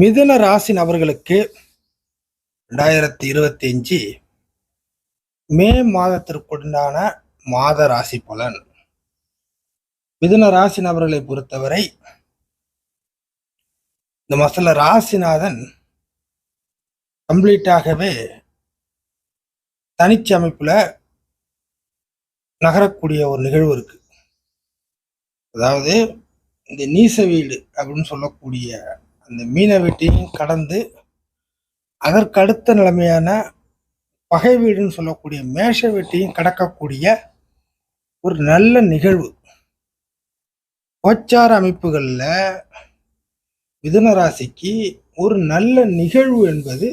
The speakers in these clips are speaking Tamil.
மிதுன ராசி நபர்களுக்கு ரெண்டாயிரத்தி இருபத்தி அஞ்சு மே மாதத்திற்குண்டான மாத ராசி பலன். மிதுன ராசி நபர்களை பொறுத்தவரை இந்த மாசத்துல ராசிநாதன் கம்ப்ளீட்டாகவே தனிச்சு அமைப்புல நகரக்கூடிய ஒரு நிகழ்வு இருக்கு. அதாவது இந்த நீச வீடு அப்படின்னு சொல்லக்கூடிய அந்த மீன வீட்டையும் கடந்து அதற்கு அடுத்த நிலைமையான பகை வீடுன்னு சொல்லக்கூடிய மேஷ வீட்டையும் கடக்கக்கூடிய ஒரு நல்ல நிகழ்வு. கோச்சார அமைப்புகளில் மிதுன ராசிக்கு ஒரு நல்ல நிகழ்வு என்பது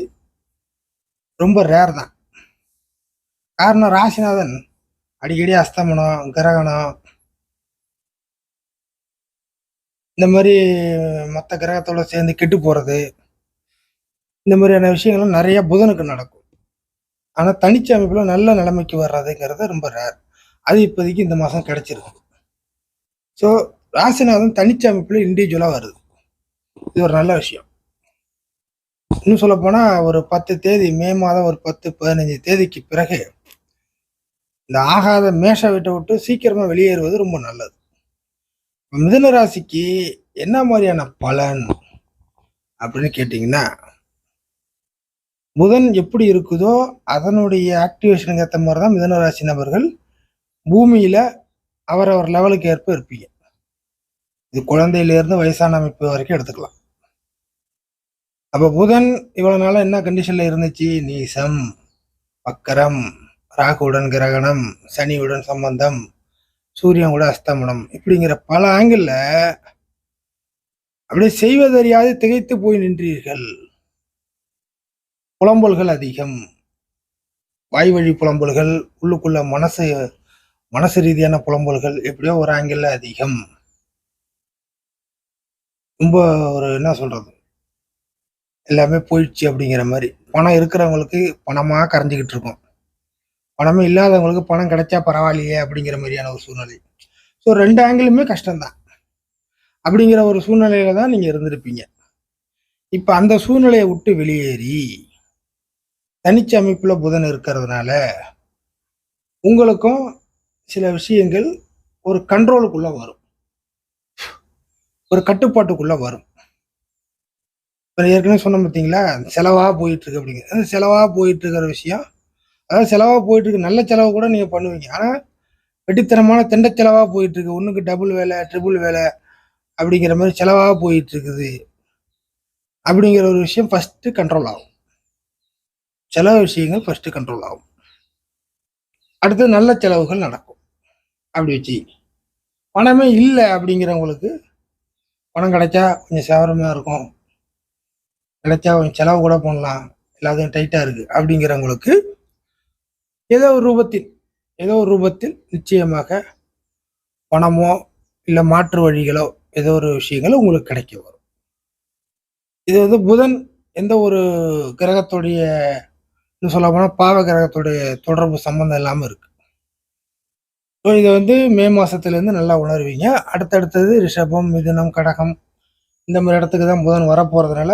ரொம்ப ரேர் தான். காரணம் ராசிநாதன். அடிக்கடி அஸ்தமனம் கிரகணம் இந்த மாதிரி மற்ற கிரகத்தோட சேர்ந்து கெட்டு போகிறது இந்த மாதிரியான விஷயங்கள்லாம் நிறையா புதனுக்கு நடக்கும். ஆனால் தனிச்ச அமைப்பில் நல்ல நிலைமைக்கு வர்றதுங்கிறது ரொம்ப ரேர் அது இப்போதைக்கு இந்த மாதம் கிடச்சிருக்கும் ஸோ ராசிநாதன் தனிச்ச அமைப்பில் இண்டிவிஜுவலாக வருது. இது ஒரு நல்ல விஷயம். இன்னும் சொல்லப்போனால் ஒரு பத்து தேதி மே மாதம் ஒரு பத்து பதினஞ்சு தேதிக்கு பிறகு இந்த ஆகாத மேஷ வீட்டை விட்டு சீக்கிரமாக வெளியேறுவது ரொம்ப நல்லது. மிதுன ராசிக்கு என்ன மாதிரியான பலன் அப்படின்னு கேட்டிங்கன்னா புதன் எப்படி இருக்குதோ அதனுடைய ஆக்டிவேஷனுக்கு ஏற்ற மாதிரி தான் மிதன ராசி நபர்கள் பூமியில் அவரவர் லெவலுக்கு ஏற்ப இருப்பீங்க. இது குழந்தையிலேருந்து வயசான அமைப்பு வரைக்கும் எடுத்துக்கலாம். அப்போ புதன் இவ்வளோ நாளாக என்ன கண்டிஷனில் இருந்துச்சு? நீசம் வக்கரம் ராகுவுடன் கிரகணம் சனியுடன் சம்பந்தம் சூரியன் கூட அஸ்தமனம் இப்படிங்கிற பல ஆங்கிளில் அப்படியே செய்வதறியாது திகைத்து போய் நின்றீர்கள். புலம்பல்கள் அதிகம். வாய் வழி புலம்பல்கள் உள்ளுக்குள்ள மனசு மனசு ரீதியான புலம்பல்கள் எப்படியோ ஒரு ஆங்கிள் அதிகம். ரொம்ப ஒரு என்ன சொல்றது? எல்லாமே போயிடுச்சு அப்படிங்கிற மாதிரி. பணம் இருக்கிறவங்களுக்கு பணமாக கரைஞ்சிக்கிட்டு இருக்கும். பணமே இல்லாதவங்களுக்கு பணம் கிடைச்சா பரவாயில்லையே அப்படிங்கிற மாதிரியான ஒரு சூழ்நிலை. ஸோ ரெண்டு ஆங்கிளுமே கஷ்டம்தான். அப்படிங்கிற ஒரு சூழ்நிலையில தான் நீங்கள் இருந்திருப்பீங்க. இப்போ அந்த சூழ்நிலையை விட்டு வெளியேறி தனிச்ச அமைப்பில் புதன் இருக்கிறதுனால உங்களுக்கும் சில விஷயங்கள் ஒரு கண்ட்ரோலுக்குள்ளே வரும். ஒரு கட்டுப்பாட்டுக்குள்ளே வரும். இப்போ ஏற்கனவே சொன்ன பார்த்தீங்களா செலவாக போயிட்டுருக்கு அப்படிங்கிறது செலவாக போயிட்டுருக்கிற விஷயம் அதாவது செலவாக போயிட்டு இருக்கு நல்ல செலவு கூட நீங்கள் பண்ணுவீங்க. ஆனால் வெட்டித்தனமான திண்ட செலவாக போயிட்டு இருக்கு டபுள் வேலை ட்ரிபிள் வேலை அப்படிங்கிற மாதிரி செலவாக போயிட்டு இருக்குது அப்படிங்கிற ஒரு விஷயம் ஃபஸ்ட்டு கண்ட்ரோல் ஆகும். செலவு விஷயங்கள் ஃபஸ்ட்டு கண்ட்ரோல் ஆகும். அடுத்து நல்ல செலவுகள் நடக்கும். அப்படி வச்சு பணமே இல்லை அப்படிங்கிறவங்களுக்கு பணம் கிடைச்சா கொஞ்சம் சேவரமாக இருக்கும். கிடைச்சா கொஞ்சம் செலவு கூட பண்ணலாம். எல்லாத்தையும் டைட்டாக இருக்குது அப்படிங்கிறவங்களுக்கு ஏதோ ஒரு ரூபத்தில் ஏதோ ஒரு ரூபத்தில் நிச்சயமாக பணமோ இல்லை மாற்று வழிகளோ ஏதோ ஒரு விஷயங்கள் உங்களுக்கு கிடைக்க வரும். இது வந்து புதன் எந்த ஒரு கிரகத்துடைய இன்னும் சொல்ல போனால் பாவ கிரகத்துடைய தொடர்பு சம்மந்தம் இல்லாமல் இருக்கு. ஸோ இதை வந்து மே மாதத்துலேருந்து நல்லா உணர்வீங்க. அடுத்தடுத்தது ரிஷபம் மிதுனம் கடகம் இந்த மாதிரி இடத்துக்கு தான் புதன் வரப்போகிறதுனால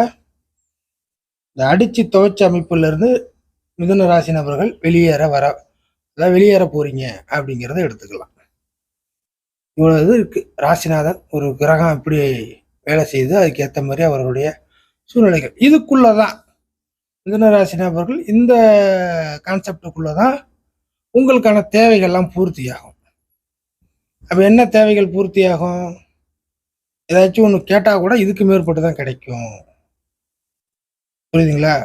இந்த அடிச்சு துவைச்ச அமைப்புலேருந்து மிதுன ராசி நபர்கள் வெளியேற வர அதாவது வெளியேற போறீங்க அப்படிங்கிறத எடுத்துக்கலாம். இவ்வளவு இது இருக்கு. ராசிநாதன் ஒரு கிரகம் இப்படி வேலை செய்து அதுக்கேற்ற மாதிரி அவர்களுடைய சூழ்நிலைகள். இதுக்குள்ளதான் மிதுன ராசி நபர்கள் இந்த கான்செப்டுக்குள்ளதான் உங்களுக்கான தேவைகள்லாம் பூர்த்தியாகும். அப்போ என்ன தேவைகள் பூர்த்தியாகும்? ஏதாச்சும் ஒன்று கேட்டால் கூட இதுக்கு மேற்பட்டு தான் கிடைக்கும். புரியுதுங்களா?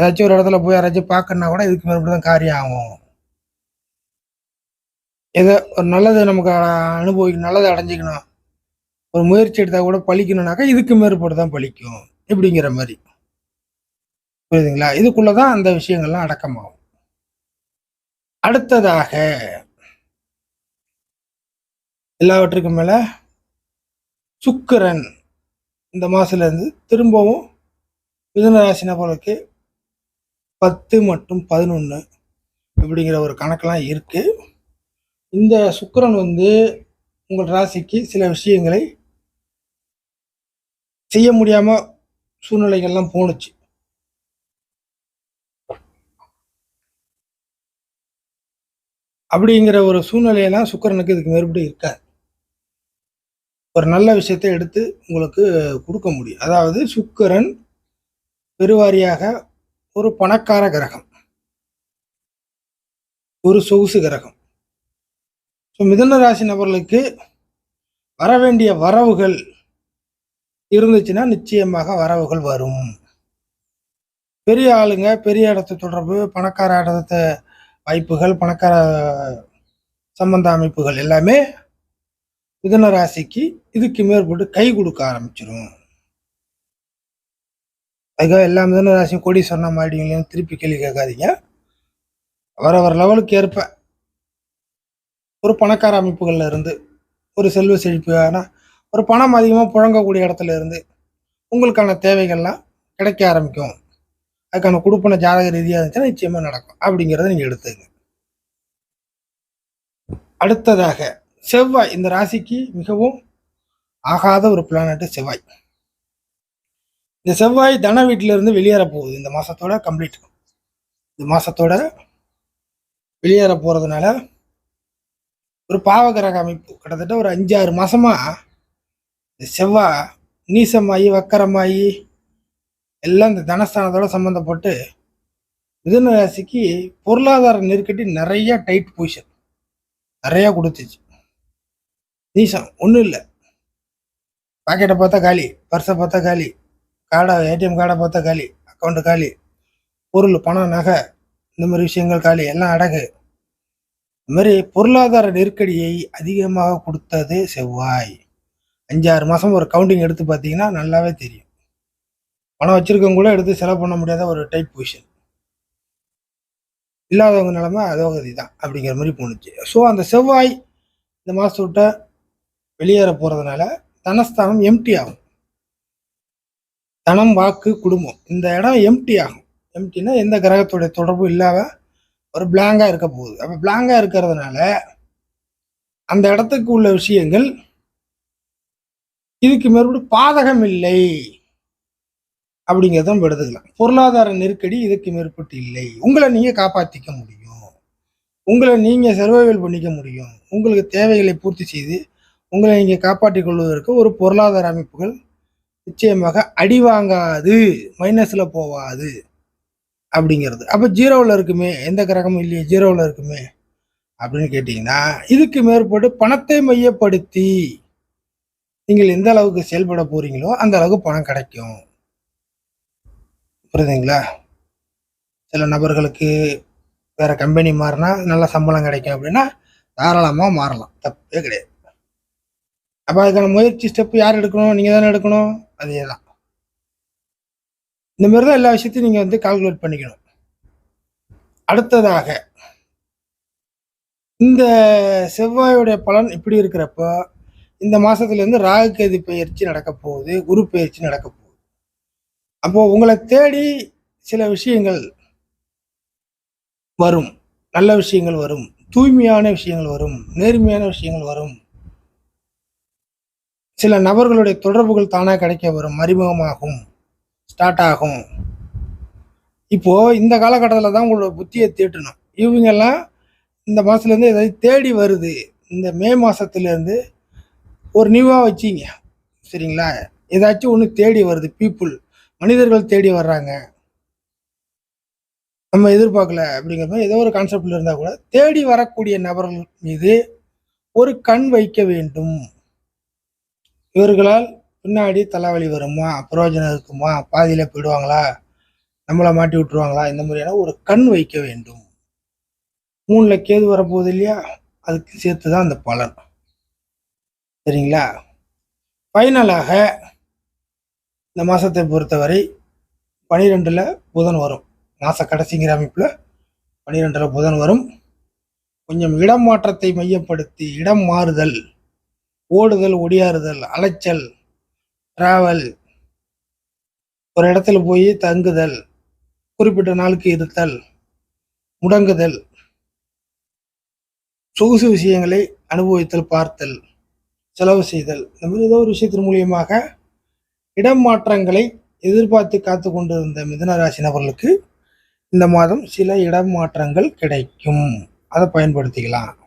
ஏதாச்சும் ஒரு இடத்துல போய் யாராச்சும் பார்க்கணுன்னா கூட இதுக்கு மேற்படி தான் காரியம் ஆகும் ஏதோ ஒரு நல்லது நமக்கு அனுபவிக்கணும் நல்லதை அடைஞ்சிக்கணும். ஒரு முயற்சி எடுத்தால் கூட பழிக்கணும்னாக்கா இதுக்கு மேற்பட்டு தான் பழிக்கும். இப்படிங்கிற மாதிரி. புரியுதுங்களா? இதுக்குள்ளதான் அந்த விஷயங்கள்லாம் அடக்கமாகும். அடுத்ததாக எல்லாவற்றுக்கும் மேலே சுக்கரன் இந்த மாதத்துலேருந்து திரும்பவும் மிதுன ராசி நபர்களுக்கு பத்து மற்றும் பதினொன்று இப்படிங்கிற ஒரு கணக்கெலாம் இருக்குது இந்த சுக்கரன் வந்து உங்கள் ராசிக்கு சில விஷயங்களை செய்ய முடியாமல் சூழ்நிலைகள்லாம் போணுச்சு. அப்படிங்கிற ஒரு சூழ்நிலையெல்லாம் சுக்கிரனுக்கு இதுக்கு மேற்படி இருக்காது. ஒரு நல்ல விஷயத்தை எடுத்து உங்களுக்கு கொடுக்க முடியும். அதாவது சுக்கிரன் பெருவாரியாக ஒரு பணக்கார கிரகம். ஒரு சொகுசு கிரகம். ஸோ மிதுன ராசி நபர்களுக்கு வர வேண்டிய வரவுகள் இருந்துச்சுன்னா நிச்சயமாக வரவுகள் வரும். பெரிய ஆளுங்க பெரிய இடத்து தொடர்பு பணக்கார இடத்த வாய்ப்புகள் பணக்கார சம்பந்த அமைப்புகள் எல்லாமே மிதுன ராசிக்கு இதுக்கு மேற்பட்டு கை கொடுக்க ஆரம்பிச்சிடும் அதுக்காக எல்லா மிதன ராசியும் கொடி சொன்ன மாட்டீங்களேன்னு திருப்பி கேள்வி கேட்காதீங்க. வர வர லெவலுக்கு ஏற்ப ஒரு பணக்கார அமைப்புகளில் இருந்து ஒரு செல்வ செழிப்பான ஒரு பணம் அதிகமாக புழங்கக்கூடிய இடத்துல இருந்து உங்களுக்கான தேவைகள்லாம் கிடைக்க ஆரம்பிக்கும். அதுக்கான கொடுப்பன ஜாதக ரீதியாக இருந்துச்சுன்னா நிச்சயமாக நடக்கும். அப்படிங்கிறத நீங்கள் எடுத்துங்க அடுத்ததாக செவ்வாய். இந்த ராசிக்கு மிகவும் ஆகாத ஒரு பிளானட்டு செவ்வாய். இந்த செவ்வாய் தன வீட்டில இருந்து வெளியேற போகுது. இந்த மாசத்தோட கம்ப்ளீட் இந்த மாசத்தோட வெளியேற போறதுனால ஒரு பாவகிரக அமைப்பு. கிட்டத்தட்ட ஒரு அஞ்சாறு மாசமா இந்த செவ்வாய் நீசமாயி வக்கரமாயி எல்லாம் இந்த தனஸ்தானத்தோட சம்மந்தப்பட்டு மிதுன ராசிக்கு பொருளாதார நெருக்கடி நிறைய டைட் பொசிஷன் நிறைய கொடுத்துச்சு. நீசம். ஒன்றும் இல்லை. பாக்கெட்டை பார்த்தா காலி பர்ஸை பார்த்தா காலி. கார்டை ஏடிஎம் கார்டை பார்த்தா காலி அக்கௌண்ட்டு காலி பொருள் பணம் நகை இந்த மாதிரி விஷயங்கள் காலி எல்லாம் அடகு இந்த மாதிரி பொருளாதார நெருக்கடியை அதிகமாக கொடுத்தது செவ்வாய். அஞ்சாறு மாதம் ஒரு கவுண்டிங் எடுத்து பார்த்தீங்கன்னா நல்லாவே தெரியும். பணம் வச்சுருக்கவங்க கூட எடுத்து செலவு பண்ண முடியாத ஒரு டைட் பொசிஷன் இல்லாதவங்க நிலமை அதோகதி தான் அப்படிங்கிற மாதிரி போணுச்சு. ஸோ அந்த செவ்வாய் இந்த மாதத்தை விட்ட வெளியேற போகிறதுனால தனஸ்தானம் எம்டி ஆகும். தனம் வாக்கு குடும்பம். இந்த இடம் எம்டி ஆகும். எம்டினா எந்த கிரகத்துடைய தொடர்பும் இல்லாத ஒரு பிளாங்காக இருக்க போகுது. அப்போ பிளாங்காக இருக்கிறதுனால அந்த இடத்துக்கு உள்ள விஷயங்கள் இதுக்கு மேற்படி பாதகம் இல்லை அப்படிங்கிறத நம்ம எடுத்துக்கலாம். பொருளாதார நெருக்கடி இதுக்கு மேற்பட்டு இல்லை. உங்களை நீங்கள் காப்பாற்றிக்க முடியும். உங்களை நீங்கள் சர்வைவல் பண்ணிக்க முடியும். உங்களுக்கு தேவைகளை பூர்த்தி செய்து உங்களை நீங்கள் காப்பாற்றிக் கொள்வதற்கு ஒரு பொருளாதார அமைப்புகள் நிச்சயமாக அடி வாங்காது மைனஸில் போவாது அப்படிங்கிறது. அப்போ ஜீரோவில் இருக்குமே எந்த கிரகமும் இல்லையே ஜீரோவில் இருக்குமே அப்படின்னு கேட்டிங்கன்னா இதுக்கு மேற்பட்டு பணத்தை மையப்படுத்தி நீங்கள் எந்த அளவுக்கு செயல்பட போகிறீங்களோ அந்த அளவுக்கு பணம் கிடைக்கும். புரியுதுங்களா? சில நபர்களுக்கு வேறு கம்பெனி மாறினா நல்ல சம்பளம் கிடைக்கும் அப்படின்னா தாராளமாக மாறலாம். தப்பே கிடையாது. அப்போ அதுக்கான முயற்சி ஸ்டெப் யார் எடுக்கணும்? நீங்கள் தானே எடுக்கணும்? அதே தான் இந்த மாதிரி தான் எல்லா விஷயத்தையும் நீங்கள் வந்து கால்குலேட் பண்ணிக்கணும். அடுத்ததாக இந்த செவ்வாயுடைய பலன் இப்படி இருக்கிறப்போ இந்த மாதத்துலேருந்து ராகுகேது பயிற்சி நடக்க போகுது குரு பயிற்சி நடக்க போகுது. அப்போது உங்களை தேடி சில விஷயங்கள் வரும். நல்ல விஷயங்கள் வரும். தூய்மையான விஷயங்கள் வரும். நேர்மையான விஷயங்கள் வரும். சில நபர்களுடைய தொடர்புகள் தானாக கிடைக்க வரும் அறிமுகமாகும் ஸ்டார்ட் ஆகும். இப்போது இந்த காலகட்டத்தில் தான் உங்களோட புத்தியை தீட்டணும். இவங்கெல்லாம் இந்த மாதத்துலேருந்து எதாவது தேடி வருது. இந்த மே மாதத்துலேருந்து ஒரு நியூவாக வச்சிங்க. சரிங்களா? ஏதாச்சும் ஒன்று தேடி வருது. பீப்புள் மனிதர்கள் தேடி வர்றாங்க. நம்ம எதிர்பார்க்கல அப்படிங்கிற மாதிரி ஏதோ ஒரு கான்செப்டில் இருந்தால் கூட தேடி வரக்கூடிய நபர்கள் மீது ஒரு கண் வைக்க வேண்டும். இவர்களால் பின்னாடி தலைவலி வருமா? பிரயோஜனம் இருக்குமா? பாதியில் போயிடுவாங்களா? நம்மளை மாட்டி விட்டுருவாங்களா? இந்த மாதிரியான ஒரு கண் வைக்க வேண்டும். மூணில் கேது வரப்போகுது இல்லையா? அதுக்கு சேர்த்து தான் அந்த பலன். சரிங்களா? ஃபைனலாக இந்த மாதத்தை பொறுத்தவரை பனிரெண்டில் புதன் வரும். மாத கடைசிங்கிற அமைப்பில் பனிரெண்டில் புதன் வரும். கொஞ்சம் இடம் மாற்றத்தை மையப்படுத்தி இடம் மாறுதல் ஓடுதல் ஒடியாறுதல் அலைச்சல் டிராவல் ஒரு இடத்துல போய் தங்குதல் குறிப்பிட்ட நாளுக்கு இருத்தல் முடங்குதல். சொகுசு விஷயங்களை அனுபவித்தல் பார்த்தல் செலவு செய்தல். இந்த மாதிரி ஏதோ ஒரு விஷயத்தின் மூலியமாக இடம் மாற்றங்களை எதிர்பார்த்து காத்து கொண்டிருந்த மிதனராசி நபர்களுக்கு இந்த மாதம் சில இடம் மாற்றங்கள் கிடைக்கும். அதை பயன்படுத்திக்கலாம்.